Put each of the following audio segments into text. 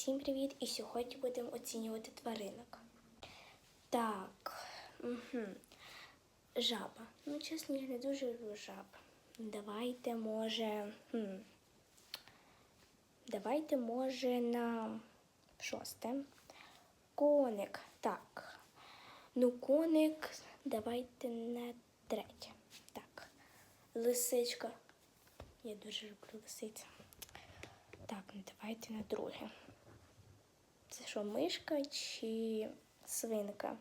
Всім привіт! І сьогодні будемо оцінювати тваринок. Так, угу. жаба. Ну, чесно, я не дуже люблю жаб. Давайте, може. Хм. Давайте, може, на шосте. Коник. Так. Ну, коник, давайте на третє. Так. Лисичка. Я дуже люблю лисицю. Так, ну давайте на друге. Це що, мишка чи свинка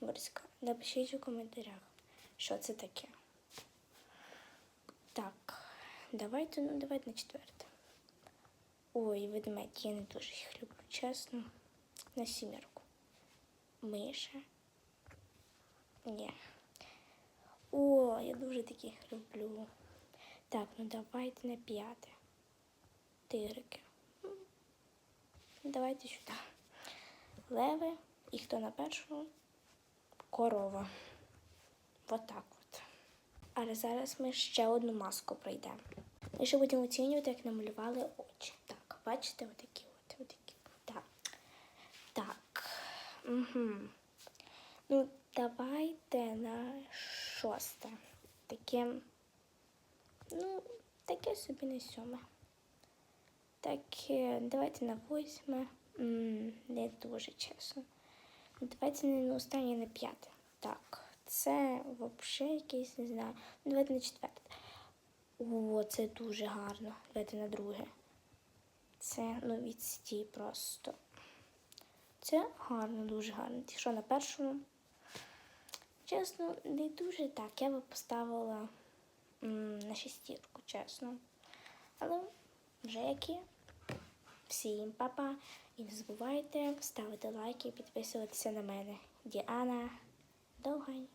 морська? Напишіть у коментарях, що це таке. Так, давайте, ну давайте на четверте. Ой, ведмедь, я не дуже їх люблю, чесно. На сімерку. Миша. Ні. О, я дуже таких люблю. Так, ну давайте на п'яте. Тигрики. Давайте сюди. Леви. І хто на першому? Корова. Отак от. Але зараз ми ще одну маску пройдемо. Ми ще будемо оцінювати, як намалювали очі. Так, бачите, отакі от. Отакі. Так. Так. Угу. Ну, давайте на шосте. Таке, ну, таке собі не сьоме. Таке, давайте на восьме. Не дуже чесно. Давайте на останнє на п'яте. Так, це взагалі якийсь, не знаю. Ну, Давайте на четверте. О, це дуже гарно. Давайте на друге. Це ну відстій просто. Це гарно, дуже гарно. Ті, що на першому. Чесно, не дуже так. Я би поставила м, на шестірку, чесно. Але є. Всім папа. І не забувайте ставити лайки і підписуватися на мене. Діана Довгань.